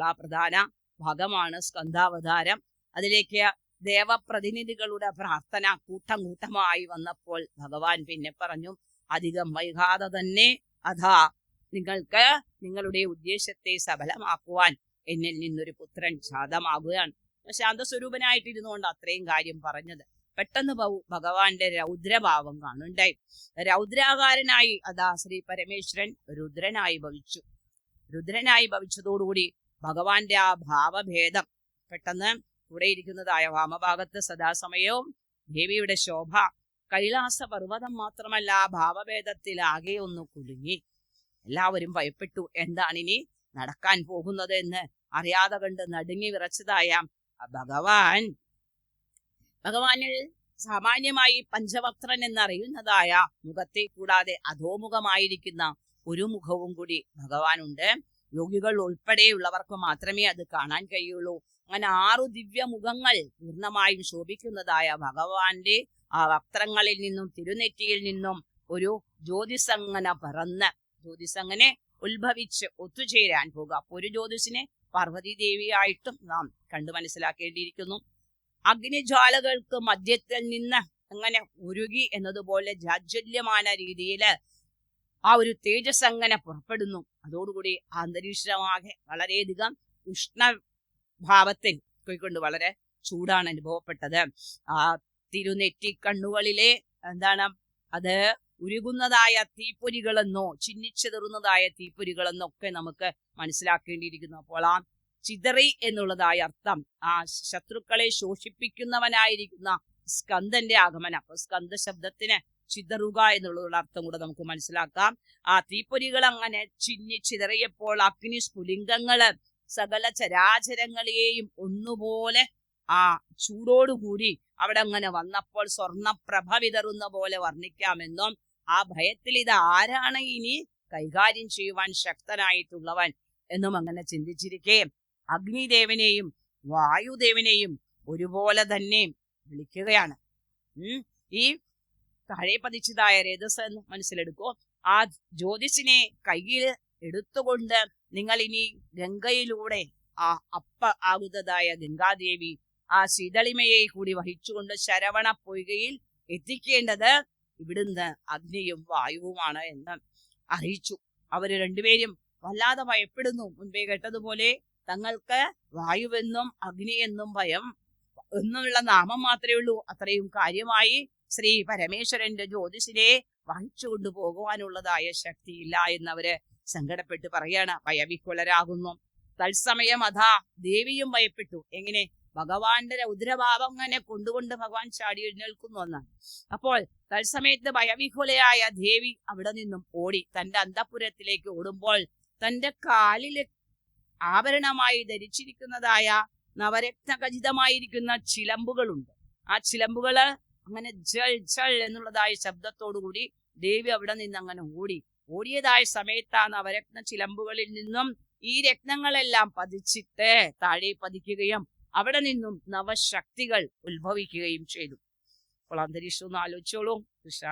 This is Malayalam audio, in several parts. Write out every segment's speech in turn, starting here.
പ്രധാന ഭാഗമാണ് സ്കന്ധാവതാരം അതിലേക്ക് ദേവപ്രതിനിധികളുടെ പ്രാർത്ഥന കൂട്ടം കൂട്ടമായി വന്നപ്പോൾ ഭഗവാൻ പിന്നെ പറഞ്ഞു അധികം വൈകാതെ തന്നെ അതാ നിങ്ങൾക്ക് നിങ്ങളുടെ ഉദ്ദേശത്തെ സഫലമാക്കുവാൻ എന്നിൽ നിന്നൊരു പുത്രൻ ശാന്തമാകുകയാണ്. ശാന്തസ്വരൂപനായിട്ടിരുന്നുകൊണ്ട് അത്രയും കാര്യം പറഞ്ഞത്. പെട്ടെന്ന് ഭഗ- ഭഗവാന്റെ രൗദ്രഭാവം കാണുണ്ടായി. രൗദ്രാകാരനായി അതാ ശ്രീ പരമേശ്വരൻ രുദ്രനായി ഭവിച്ചു. രുദ്രനായി ഭവിച്ചതോടുകൂടി ഭഗവാന്റെ ആ ഭാവഭേദം പെട്ടെന്ന് ഇവിടെ ഇരിക്കുന്നതായ വാമഭാഗത്ത് സദാസമയവും ദേവിയുടെ ശോഭ കൈലാസ പർവതം മാത്രമല്ല ആ ഭാവഭേദത്തിൽ ആകെ ഒന്ന് കുലുങ്ങി. എല്ലാവരും ഭയപ്പെട്ടു. എന്താണിനി നടക്കാൻ പോകുന്നത് എന്ന് അറിയാതെ കണ്ട് നടുങ്ങി വിറച്ചതായ ഭഗവാൻ. ഭഗവാനിൽ സാമാന്യമായി പഞ്ചവക്ത്രൻ എന്നറിയുന്നതായ മുഖത്തെ കൂടാതെ അധോമുഖമായിരിക്കുന്ന ഒരു മുഖവും കൂടി ഭഗവാനുണ്ട്. യോഗികൾ ഉൾപ്പെടെയുള്ളവർക്ക് മാത്രമേ അത് കാണാൻ കഴിയുള്ളൂ. അങ്ങനെ ആറു ദിവ്യ മുഖങ്ങൾ പൂർണമായും ശോഭിക്കുന്നതായ ഭഗവാന്റെ ആ വക്രങ്ങളിൽ നിന്നും തിരുനെറ്റിയിൽ നിന്നും ഒരു ജ്യോതിസങ്ങനെ പറന്ന് ജ്യോതിസങ്ങനെ ഉത്ഭവിച്ച് ഒത്തുചേരാൻ പോകുക അപ്പൊ ഒരു ജ്യോതിസിനെ പാർവതി ദേവിയായിട്ടും നാം കണ്ടു മനസ്സിലാക്കേണ്ടിയിരിക്കുന്നു. അഗ്നിജ്വാലകൾക്ക് മധ്യത്തിൽ നിന്ന് അങ്ങനെ ഉരുകി എന്നതുപോലെ ജാജ്വല്യമായ രീതിയിൽ ആ ഒരു തേജസ് അങ്ങനെ പുറപ്പെടുന്നു. അതോടുകൂടി അന്തരീക്ഷമാകെ വളരെയധികം ഉഷ്ണഭാവത്തിൽ പോയിക്കൊണ്ട് വളരെ ചൂടാണ് അനുഭവപ്പെട്ടത്. ആ തിരുനെറ്റി കണ്ണുകളിലെ എന്താണ് അത് ഉരുകുന്നതായ തീപ്പൊരികളെന്നോ ചിന്നിച്ചെതറുന്നതായ തീപ്പൊരികളെന്നോ ഒക്കെ നമുക്ക് മനസ്സിലാക്കേണ്ടിയിരിക്കുന്നു. അപ്പോൾ ആ ചിതറി എന്നുള്ളതായ അർത്ഥം ആ ശത്രുക്കളെ ശോഷിപ്പിക്കുന്നവനായിരിക്കുന്ന സ്കന്ദന്റെ ആഗമനം. അപ്പൊ സ്കന്ദ ശബ്ദത്തിന് ചിതറുക എന്നുള്ള അർത്ഥം കൂടെ നമുക്ക് മനസ്സിലാക്കാം. ആ തീപ്പൊരികൾ അങ്ങനെ ചിന്നി ചിതറിയപ്പോൾ അഗ്നി സ്ഫുലിംഗങ്ങൾ സകല ചരാചരങ്ങളെയും ഒന്നുപോലെ ആ ചൂടോടുകൂടി അവിടെ അങ്ങനെ വന്നപ്പോൾ സ്വർണപ്രഭ വിതറുന്ന പോലെ വർണിക്കാമെന്നും ആ ഭയത്തിൽ ഇത് ആരാണ് ഇനി കൈകാര്യം ചെയ്യുവാൻ ശക്തനായിട്ടുള്ളവൻ എന്നും അങ്ങനെ ചിന്തിച്ചിരിക്കെ അഗ്നിദേവനെയും വായുദേവനെയും ഒരുപോലെ തന്നെ വിളിക്കുകയാണ്. ഈ താഴെ പതിച്ചതായ രേതസ് എന്ന് മനസ്സിലെടുക്കൂ. ആ ജ്യോതിഷിനെ കയ്യിൽ എടുത്തുകൊണ്ട് നിങ്ങൾ ഇനി ഗംഗയിലൂടെ ആ അപ്പ ആകുന്നതായ ഗംഗാദേവി ആ ശീതളിമയെ കൂടി വഹിച്ചുകൊണ്ട് ശരവണ പൊയ്കയിൽ എത്തിക്കേണ്ടത് ഇവിടുന്ന് അഗ്നിയും വായുവുമാണ് എന്ന് അറിയിച്ചു. അവർ രണ്ടുപേരും വല്ലാതെ ഭയപ്പെടുന്നു. മുൻപേ കേട്ടതുപോലെ തങ്ങൾക്ക് വായുവെന്നും അഗ്നിയെന്നും ഭയം എന്നുള്ള നാമം മാത്രമേ ഉള്ളൂ. അത്രയും കാര്യമായി ശ്രീ പരമേശ്വരന്റെ ജ്യോതിഷിനെ വഹിച്ചു കൊണ്ടുപോകുവാനുള്ളതായ ശക്തിയില്ല എന്നവര് സങ്കടപ്പെട്ട് പറയാണ്. ഭയവിക്കുലരാകുന്നു തത്സമയം അതാ ദേവിയും ഭയപ്പെട്ടു. എങ്ങനെ? ഭഗവാന്റെ രൗദ്രഭാവം അങ്ങനെ കൊണ്ടുകൊണ്ട് ഭഗവാൻ ചാടി എഴുന്നേൽക്കുന്നു എന്നാണ്. അപ്പോൾ തത്സമയത്ത് ഭയവിഹുലയായ ദേവി അവിടെ നിന്നും ഓടി തന്റെ അന്തപുരത്തിലേക്ക് ഓടുമ്പോൾ തന്റെ കാലിൽ ആഭരണമായി ധരിച്ചിരിക്കുന്നതായ നവരത്നഖചിതമായിരിക്കുന്ന ചിലമ്പുകളുണ്ട്. ആ ചിലമ്പുകൾ അങ്ങനെ ജൾ ജൾ എന്നുള്ളതായ ശബ്ദത്തോടുകൂടി ദേവി അവിടെ നിന്ന് അങ്ങനെ ഓടി. ഓടിയതായ സമയത്താണ് ആ നവരത്ന ചിലമ്പുകളിൽ നിന്നും ഈ രത്നങ്ങളെല്ലാം പതിച്ചിട്ട് താഴെ പതിക്കുകയും അവിടെ നിന്നും നവശക്തികൾ ഉത്ഭവിക്കുകയും ചെയ്തു. അപ്പോൾ അന്തരീക്ഷം ഒന്ന് ആലോചിച്ചോളൂ കൃഷ്ണ.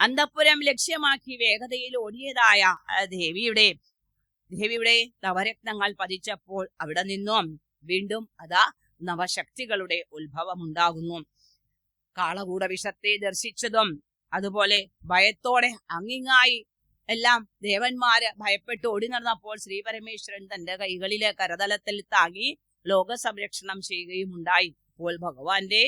അന്തപ്പുരം ലക്ഷ്യമാക്കി വേഗതയിൽ ഓടിയതായ ദേവിയുടെ ദേവിയുടെ നവരത്നങ്ങൾ പതിച്ചപ്പോൾ അവിടെ നിന്നും വീണ്ടും അതാ നവശക്തികളുടെ ഉത്ഭവം ഉണ്ടാകുന്നു. കാളകൂട വിഷത്തെ ദർശിച്ചതും അതുപോലെ ഭയത്തോടെ അങ്ങിങ്ങായി എല്ലാം ദേവന്മാര് ഭയപ്പെട്ട് ഓടി നടന്നപ്പോൾ ശ്രീ പരമേശ്വരൻ തന്റെ കൈകളിലെ കരതലത്തിൽ താങ്ങി ലോക സംരക്ഷണം ചെയ്യുകയും ഉണ്ടായി അപ്പോൾ ഭഗവാന്റെ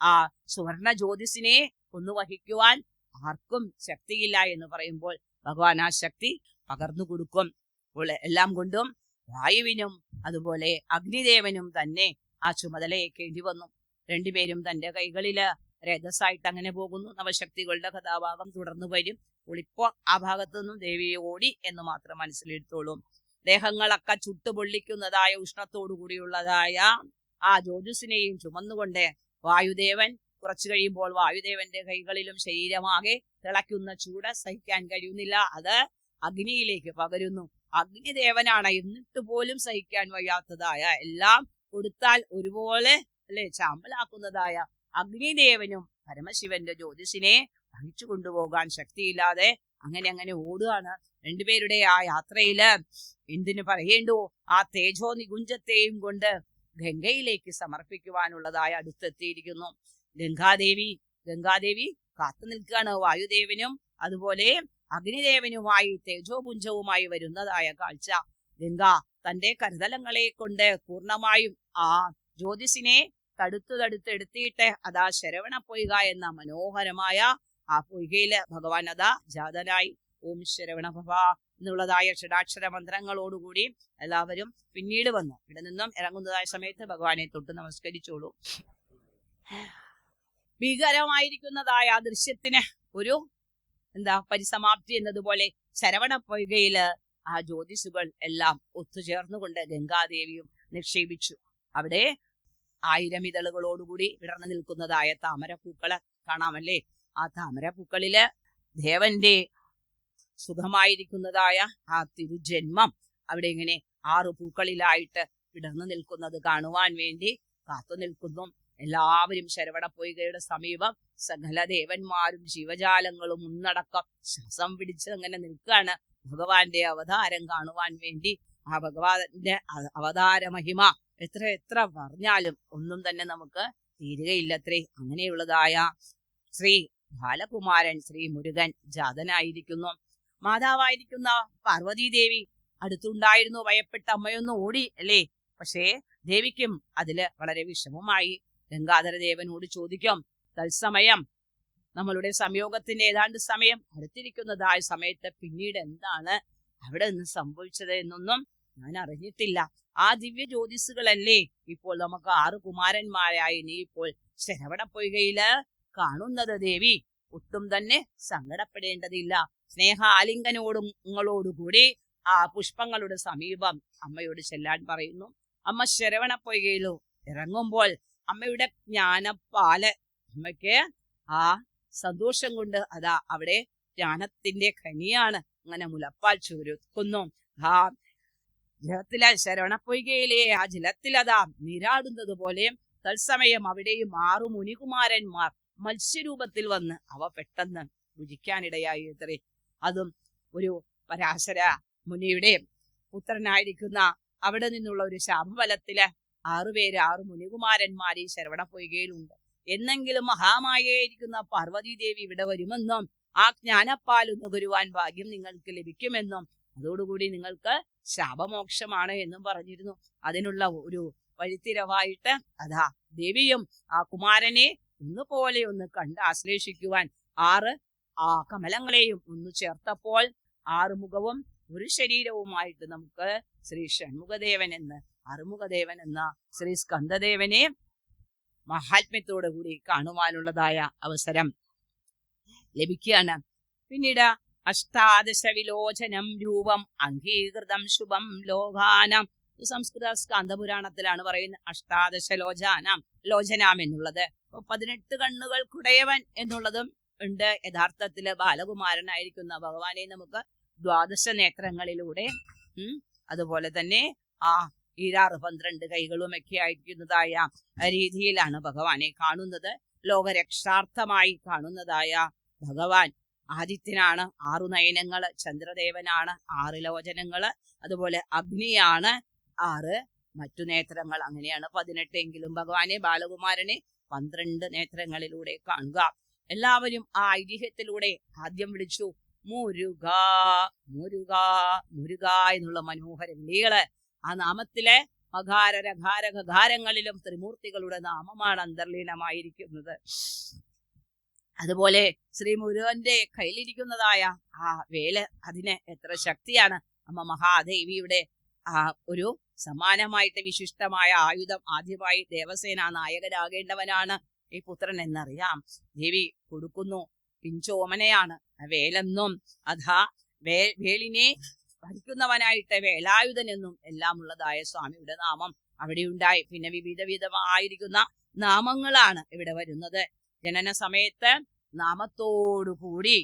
ആ സുവർണ ജ്യോതിസിനെ കൊന്നുവഹിക്കുവാൻ ആർക്കും ശക്തിയില്ല എന്ന് പറയുമ്പോൾ ഭഗവാൻ ആ ശക്തി പകർന്നു കൊടുക്കും. അപ്പോൾ എല്ലാം കൊണ്ടും വായുവിനും അതുപോലെ അഗ്നിദേവനും തന്നെ ആ ചുമതലയേക്കേണ്ടി വന്നു. രണ്ടുപേരും തന്റെ കൈകളിൽ രഥസായിട്ട് അങ്ങനെ പോകുന്നു. നവശക്തികളുടെ കഥാഭാഗം തുടർന്നു വരും. ഒളിപ്പോ ആ ഭാഗത്തു നിന്നും ദേവിയെ ഓടി എന്ന് മാത്രം മനസ്സിലെടുത്തോളൂ ദേഹങ്ങളൊക്കെ ചുട്ടുപൊള്ളിക്കുന്നതായ ഉഷ്ണത്തോടു കൂടിയുള്ളതായ ആ ജ്യോതിസിനെയും ചുമന്നുകൊണ്ട് വായുദേവൻ കുറച്ചു കഴിയുമ്പോൾ വായുദേവന്റെ കൈകളിലും ശരീരമാകെ തിളയ്ക്കുന്ന ചൂട് സഹിക്കാൻ കഴിയുന്നില്ല. അത് അഗ്നിയിലേക്ക് പകരുന്നു. അഗ്നിദേവനാണ് എന്നിട്ട് പോലും സഹിക്കാൻ വയ്യാത്തതായ എല്ലാം കൊടുത്താൽ ഒരുപോലെ അല്ലെ ചാമ്പലാക്കുന്നതായ അഗ്നിദേവനും പരമശിവന്റെ ജ്യോതിസിനെ വഹിച്ചു കൊണ്ടുപോകാൻ ശക്തിയില്ലാതെ അങ്ങനെ അങ്ങനെ ഓടുകയാണ്. രണ്ടുപേരുടെ ആ യാത്രയിൽ എന്തിനു പറയേണ്ടു? ആ തേജോ നികുഞ്ചത്തെയും കൊണ്ട് ഗംഗയിലേക്ക് സമർപ്പിക്കുവാനുള്ളതായി അടുത്തെത്തിയിരിക്കുന്നു. ഗംഗാദേവി ഗംഗാദേവി കാത്തു നിൽക്കുകയാണ് വായുദേവനും. അതുപോലെ അഗ്നിദേവനുമായി തേജോപുഞ്ചവുമായി വരുന്നതായ കാഴ്ച. ഗംഗ തന്റെ കരുതലങ്ങളെ കൊണ്ട് പൂർണമായും ആ ജ്യോതിസിനെ തടുത്തു തടുത്ത് എടുത്തിയിട്ട് അതാ ശരവണ പൊയ്ക എന്ന മനോഹരമായ ആ പൊയ്കയിൽ ഭഗവാൻ അതാ ജാതനായി. ഓം ശരവണ ഭവ എന്നുള്ളതായ ഷടാക്ഷര മന്ത്രങ്ങളോടുകൂടി എല്ലാവരും പിന്നീട് വന്നു. ഇവിടെ നിന്നും ഇറങ്ങുന്നതായ സമയത്ത് ഭഗവാനെ തൊട്ട് നമസ്കരിച്ചോളൂ. ഭീകരമായിരിക്കുന്നതായ ആ ദൃശ്യത്തിന് ഒരു എന്താ പരിസമാപ്തി എന്നതുപോലെ ശരവണ പൊയ്കയിൽ ആ ജ്യോതിസുകൾ എല്ലാം ഒത്തുചേർന്നുകൊണ്ട് ഗംഗാദേവിയും നിക്ഷേപിച്ചു. അവിടെ ആയിരം ഇതളുകളോടുകൂടി വിടർന്നു നിൽക്കുന്നതായ താമരപ്പൂക്കൾ കാണാമല്ലേ? ആ താമരപ്പൂക്കളിൽ ദേവന്റെ സുഖമായിരിക്കുന്നതായ ആ തിരുജന്മം അവിടെ ഇങ്ങനെ ആറ് പൂക്കളിലായിട്ട് വിടർന്നു നിൽക്കുന്നത് കാണുവാൻ വേണ്ടി കാത്തു നിൽക്കുന്നു. എല്ലാവരും ശരവണ പൊയ്കയുടെ സമീപം സകല ദേവന്മാരും ജീവജാലങ്ങളും ഉന്നടക്കം ശ്വാസം പിടിച്ച് അങ്ങനെ നിൽക്കുകയാണ്. ഭഗവാന്റെ അവതാരം കാണുവാൻ വേണ്ടി ആ ഭഗവാന്റെ അവതാര മഹിമ എത്ര എത്ര പറഞ്ഞാലും ഒന്നും തന്നെ നമുക്ക് തീരുകയില്ലത്രേ. അങ്ങനെയുള്ളതായ ശ്രീ ബാലകുമാരൻ ശ്രീ മുരുകൻ ജാതനായിരിക്കുന്നു. മാതാവായിരിക്കുന്ന പാർവതീദേവി അടുത്തുണ്ടായിരുന്നു. ഭയപ്പെട്ട അമ്മയൊന്നും ഓടി അല്ലേ? പക്ഷേ ദേവിക്കും അതിൽ വളരെ വിഷമമായി. ഗംഗാധര ദേവനോട് ചോദിക്കും തത്സമയം നമ്മളുടെ സംയോഗത്തിന്റെ ഏതാണ്ട് സമയം അടുത്തിരിക്കുന്നതായ സമയത്ത് പിന്നീട് എന്താണ്? അവിടെ നിന്ന് സംഭവിച്ചത് എന്നൊന്നും ഞാൻ അറിഞ്ഞിട്ടില്ല ആ ദിവ്യ ജ്യോതിസുകളല്ലേ ഇപ്പോൾ നമുക്ക് ആറ് കുമാരന്മാരായി നീ ഇപ്പോൾ ശരവണ പൊയ്കയിൽ കാണുന്നത് ദേവി. ഒട്ടും തന്നെ സങ്കടപ്പെടേണ്ടതില്ല. സ്നേഹ ആലിംഗനോടും നിങ്ങളോടുകൂടി ആ പുഷ്പങ്ങളുടെ സമീപം അമ്മയോട് ചെല്ലാൻ പറയുന്നു. അമ്മ ശരവണ പൊയ്കയിലോ ഇറങ്ങുമ്പോൾ അമ്മയുടെ ജ്ഞാനപ്പാൽ അമ്മയ്ക്ക് ആ സന്തോഷം കൊണ്ട് അതാ അവിടെ ജ്ഞാനത്തിന്റെ ഖനിയാണ് അങ്ങനെ മുലപ്പാൽ ചുരുക്കുന്നു. ആ ജലത്തിലെ ശരവണപ്പൊയ്കയിലെ ആ ജലത്തിലതാ നീരാടുന്നത് പോലെ തത്സമയം അവിടെയും ആറു മുനികുമാരന്മാർ മത്സ്യരൂപത്തിൽ വന്ന് അവ പെട്ടെന്ന് രുചിക്കാനിടയായി ഇത്രേ അതും ഒരു പരാശര മുനിയുടെ പുത്രനായിരിക്കുന്ന അവിടെ നിന്നുള്ള ഒരു ശാപഫലത്തിൽ ആറുപേര് ആറു മുനികുമാരന്മാർ ഈ ശരവണ പൊയ്കയിലുണ്ട് എന്നെങ്കിലും മഹാമായയായിരിക്കുന്ന പാർവതി ദേവി ഇവിടെ വരുമെന്നും ആ ജ്ഞാനപ്പാൽ നുകരുവാൻ ഭാഗ്യം നിങ്ങൾക്ക് ലഭിക്കുമെന്നും അതോടുകൂടി നിങ്ങൾക്ക് ശാപമോക്ഷമാണ് എന്നും പറഞ്ഞിരുന്നു. അതിനുള്ള ഒരു വഴിത്തിരവായിട്ട് അതാ ദേവിയും ആ കുമാരനെ ഒന്നുപോലെ ഒന്ന് കണ്ട് ആശ്ലേഷിക്കുവാൻ ആറ് ആ കമലങ്ങളെയും ഒന്ന് ചേർത്തപ്പോൾ ആറ് മുഖവും ഒരു ശരീരവുമായിട്ട് നമുക്ക് ശ്രീ ഷൺമുഖദേവൻ എന്ന് അറുമുഖദേവൻ എന്ന ശ്രീ സ്കന്ദദേവനെ മഹാത്മ്യത്തോടു കൂടി കാണുവാനുള്ളതായ അവസരം ലഭിക്കുകയാണ്. പിന്നീട് അഷ്ടാദശ വിലോചനം രൂപം അംഗീകൃതം ശുഭം ലോകാനം. സംസ്കൃത സ്കാന്തപുരാണത്തിലാണ് പറയുന്നത് അഷ്ടാദശ ലോചാനാം ലോചനാം എന്നുള്ളത് പതിനെട്ട് കണ്ണുകൾക്കുടയവൻ എന്നുള്ളതും ഉണ്ട്. യഥാർത്ഥത്തിൽ ബാലകുമാരനായിരിക്കുന്ന ഭഗവാനെ നമുക്ക് ദ്വാദശ നേത്രങ്ങളിലൂടെ അതുപോലെ തന്നെ ആ ഈരാറ് പന്ത്രണ്ട് കൈകളും ഒക്കെ ആയിരിക്കുന്നതായ രീതിയിലാണ് ഭഗവാനെ കാണുന്നത്. ലോകരക്ഷാർത്ഥമായി കാണുന്നതായ ഭഗവാൻ ആദിത്യനാണ് ആറു നയനങ്ങൾ ചന്ദ്രദേവനാണ് ആറ് ലോചനങ്ങൾ അതുപോലെ അഗ്നിയാണ് ആറ് മറ്റു നേത്രങ്ങൾ അങ്ങനെയാണ് പതിനെട്ടെങ്കിലും ഭഗവാനെ ബാലകുമാരനെ പന്ത്രണ്ട് നേത്രങ്ങളിലൂടെ കാണുക. എല്ലാവരും ആ ഐതിഹ്യത്തിലൂടെ ആദ്യം വിളിച്ചു മുരുക മുരുക മുരുക എന്നുള്ള മനോഹര വിളികൾ. ആ നാമത്തിലെ രഘാര ഖകാരങ്ങളിലും ത്രിമൂർത്തികളുടെ നാമമാണ് അന്തർലീനമായിരിക്കുന്നത്. അതുപോലെ ശ്രീ മുരുകന്റെ കയ്യിലിരിക്കുന്നതായ ആ വേൽ അതിന് എത്ര ശക്തിയാണ്. അമ്മ മഹാദേവിയുടെ ആ ഒരു സമാനമായിട്ട് വിശിഷ്ടമായ ആയുധം ആദ്യമായി ദേവസേന നായകനാകേണ്ടവനാണ്. ഈ പുത്രൻ എന്നറിയാം. ദേവി കൊടുക്കുന്നു. പിഞ്ചോമനയാണ്. വേലെന്നും അതാ വേ വേലിനെ ഭരിക്കുന്നവനായിട്ട് വേലായുധൻ എന്നും എല്ലാം ഉള്ളതായ സ്വാമിയുടെ നാമം അവിടെയുണ്ടായി. പിന്നെ വിവിധ വിധമായിരിക്കുന്ന നാമങ്ങളാണ് ഇവിടെ വരുന്നത്. ജനന സമയത്ത് നാമത്തോടുകൂടി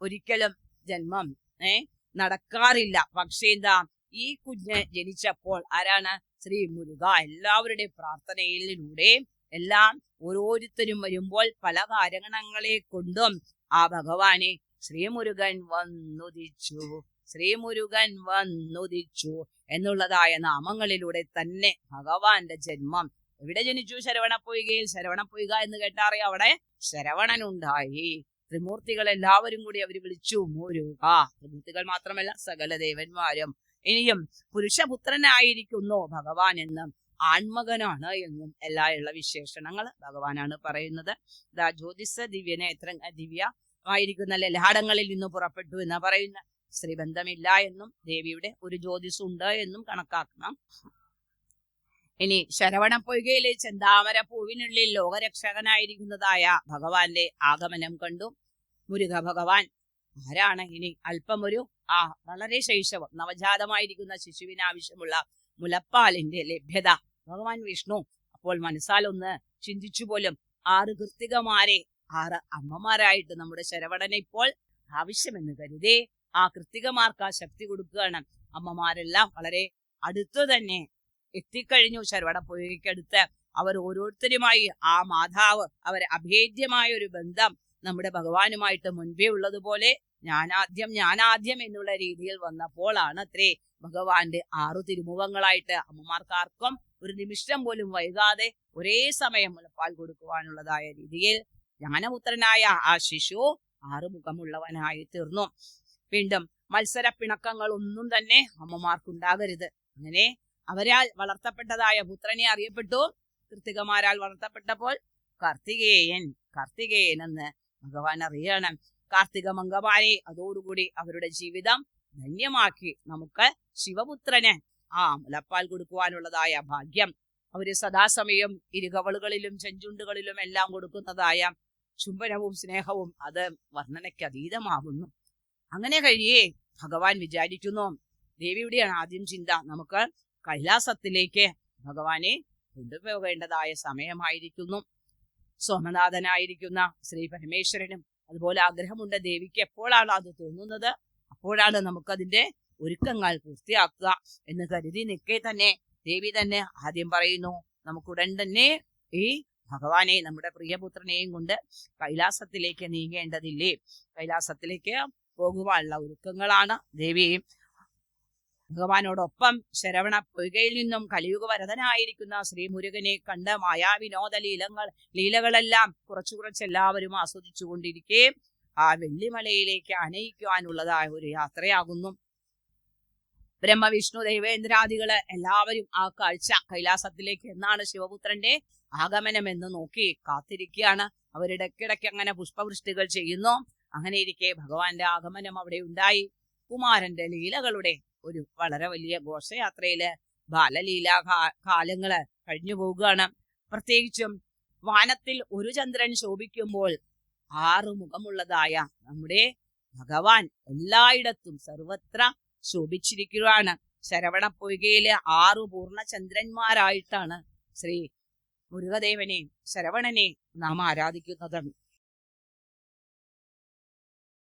ഒരിക്കലും ജന്മം ഏ നടക്കാറില്ല. പക്ഷേ എന്താ ഈ കുഞ്ഞ് ജനിച്ചപ്പോൾ ആരാണ്? ശ്രീ മുരുക. എല്ലാവരുടെയും പ്രാർത്ഥനയിലൂടെ എല്ലാം ഓരോരുത്തരും വരുമ്പോൾ പല കാരണങ്ങളെ കൊണ്ടും ആ ഭഗവാനെ ശ്രീമുരുകൻ വന്നുദിച്ചു ശ്രീമുരുകൻ വന്നുദിച്ചു എന്നുള്ളതായ നാമങ്ങളിലൂടെ തന്നെ ഭഗവാന്റെ ജന്മം എവിടെ ജനിച്ചു? ശരവണപ്പൊയ്കയിൽ ശരവണപ്പൊയ്ക എന്ന് കേട്ടാറേ അവിടെ? ശരവണനുണ്ടായി. ത്രിമൂർത്തികൾ എല്ലാവരും കൂടി അവർ വിളിച്ചു മുരുക ത്രിമൂർത്തികൾ മാത്രമല്ല സകല ദേവന്മാരും ഇനിയും പുരുഷപുത്രനായിരിക്കുന്നു ഭഗവാൻ എന്നും ആൺമകനാണ് എന്നും എല്ലായുള്ള വിശേഷണങ്ങൾ ഭഗവാനാണ് പറയുന്നത്. ദാ ദിവ്യനെ ദിവ്യനേത്ര ദിവ്യ ആയിരിക്കുന്ന ലലാടങ്ങളിൽ നിന്ന് പുറപ്പെട്ടു എന്ന് പറയുന്ന ശ്രീബന്ധമില്ല എന്നും ദേവിയുടെ ഒരു ജ്യോതിസ് ഉണ്ട് എന്നും കണക്കാക്കണം. ഇനി ശരവണ പൊയ്കയിലെ ചെന്താമര പൂവിനുള്ളിൽ ലോകരക്ഷകനായിരിക്കുന്നതായ ഭഗവാന്റെ ആഗമനം കണ്ടു. മുരുക ഭഗവാൻ ആരാണ് ഇനി അല്പമൊരു? ആ വളരെ ശൈശവം നവജാതമായിരിക്കുന്ന ശിശുവിനാവശ്യമുള്ള മുലപ്പാലിന്റെ ലഭ്യത. ഭഗവാൻ വിഷ്ണു അപ്പോൾ മനസ്സാലൊന്ന് ചിന്തിച്ചു പോലും ആറ് കൃത്തികമാരെ ആറ് അമ്മമാരായിട്ട് നമ്മുടെ ശരവണനെ ഇപ്പോൾ ആവശ്യമെന്ന് കരുതേ. ആ കൃത്തികമാർക്ക് ആ ശക്തി കൊടുക്കുകയാണ്. അമ്മമാരെല്ലാം വളരെ അടുത്തു തന്നെ എത്തിക്കഴിഞ്ഞു. ശരവണപ്പുഴയ്ക്കടുത്ത് അവർ ഓരോരുത്തരുമായി ആ മാതാവ് അവർ അഭേദ്യമായ ഒരു ബന്ധം നമ്മുടെ ഭഗവാനുമായിട്ട് മുൻപേ ഉള്ളതുപോലെ ഞാനാദ്യം ഞാനാദ്യം എന്നുള്ള രീതിയിൽ വന്നപ്പോഴാണ് അത്രേ ഭഗവാന്റെ ആറു തിരുമുഖങ്ങളായിട്ട് അമ്മമാർക്കാർക്കും ഒരു നിമിഷം പോലും വൈകാതെ ഒരേ സമയം മുലപ്പാൽ കൊടുക്കുവാനുള്ളതായ രീതിയിൽ ജ്ഞാനപുത്രനായ ആ ശിശു ആറുമുഖമുള്ളവനായി തീർന്നു. വീണ്ടും മത്സര പിണക്കങ്ങൾ ഒന്നും തന്നെ അമ്മമാർക്കുണ്ടാകരുത്. അങ്ങനെ അവരാൽ വളർത്തപ്പെട്ടതായ പുത്രനെ അറിയപ്പെട്ടു. കൃത്തികമാരാൽ വളർത്തപ്പെട്ടപ്പോൾ കാർത്തികേയൻ കാർത്തികേയൻ എന്ന് ഭഗവാൻ അറിയണം. കാർത്തിക മംഗമാരെ അതോടുകൂടി അവരുടെ ജീവിതം ധന്യമാക്കി. നമുക്ക് ശിവപുത്രന് ആ മുലപ്പാൽ കൊടുക്കുവാനുള്ളതായ ഭാഗ്യം. അവർ സദാസമയം ഇരുകവളുകളിലും ചെഞ്ചുണ്ടുകളിലും എല്ലാം കൊടുക്കുന്നതായ ചുംബനവും സ്നേഹവും അത് വർണനയ്ക്ക് അതീതമാകുന്നു അങ്ങനെ കഴിയേ ഭഗവാൻ വിചാരിക്കുന്നു. ദേവിയുടെയാണ് ആദ്യം ചിന്ത. നമുക്ക് കൈലാസത്തിലേക്ക് ഭഗവാനെ കൊണ്ടുപോകേണ്ടതായ സമയമായിരിക്കുന്നു. സോമനാഥനായിരിക്കുന്ന ശ്രീ പരമേശ്വരനും അതുപോലെ ആഗ്രഹമുണ്ട് ദേവിക്ക് എപ്പോഴാണ് അത് തോന്നുന്നത്? അപ്പോഴാണ് നമുക്കതിന്റെ ഒരുക്കങ്ങൾ പൂർത്തിയാക്കുക എന്ന് കരുതി നിൽക്കെ തന്നെ ദേവി തന്നെ ആദ്യം പറയുന്നു നമുക്കുടൻ തന്നെ ഈ ഭഗവാനെ നമ്മുടെ പ്രിയപുത്രനെയും കൊണ്ട് കൈലാസത്തിലേക്ക് നീങ്ങേണ്ടതില്ലേ? കൈലാസത്തിലേക്ക് പോകുവാനുള്ള ഒരുക്കങ്ങളാണ് ദേവി ഭഗവാനോടൊപ്പം ശരവണ പൊയ്കയിൽ നിന്നും കലിയുഗ വരതനായിരിക്കുന്ന ശ്രീ മുരുകനെ കണ്ട മായാവിനോദ ലീലങ്ങൾ ലീലകളെല്ലാം കുറച്ചു കുറച്ച് എല്ലാവരും ആസ്വദിച്ചു കൊണ്ടിരിക്കെ ആ വെള്ളിമലയിലേക്ക് അനയിക്കുവാനുള്ളതായ ഒരു യാത്രയാകുന്നു. ബ്രഹ്മവിഷ്ണു ദൈവേന്ദ്രാദികൾ എല്ലാവരും ആ കാഴ്ച കൈലാസത്തിലേക്ക് എന്നാണ് ശിവപുത്രന്റെ ആഗമനം എന്ന് നോക്കി കാത്തിരിക്കുകയാണ്. അവരിടയ്ക്കിടയ്ക്ക് അങ്ങനെ പുഷ്പവൃഷ്ടികൾ ചെയ്യുന്നു. അങ്ങനെ ഇരിക്കെ ഭഗവാന്റെ ആഗമനം അവിടെ ഉണ്ടായി. കുമാരന്റെ ലീലകളുടെ ഒരു വളരെ വലിയ ഘോഷയാത്രയിൽ ബാലലീലാ കാലങ്ങൾ കഴിഞ്ഞു പോവുകയാണ്. പ്രത്യേകിച്ചും വാനത്തിൽ ഒരു ചന്ദ്രൻ ശോഭിക്കുമ്പോൾ ആറു മുഖമുള്ളതായ നമ്മുടെ ഭഗവാൻ എല്ലായിടത്തും സർവത്ര ശോഭിച്ചിരിക്കുകയാണ്. ശരവണ പൊയ്കയിലെ ആറു പൂർണചന്ദ്രന്മാരായിട്ടാണ് ശ്രീ മുരുകദേവനെ ശരവണനെ നാം ആരാധിക്കുന്നത്.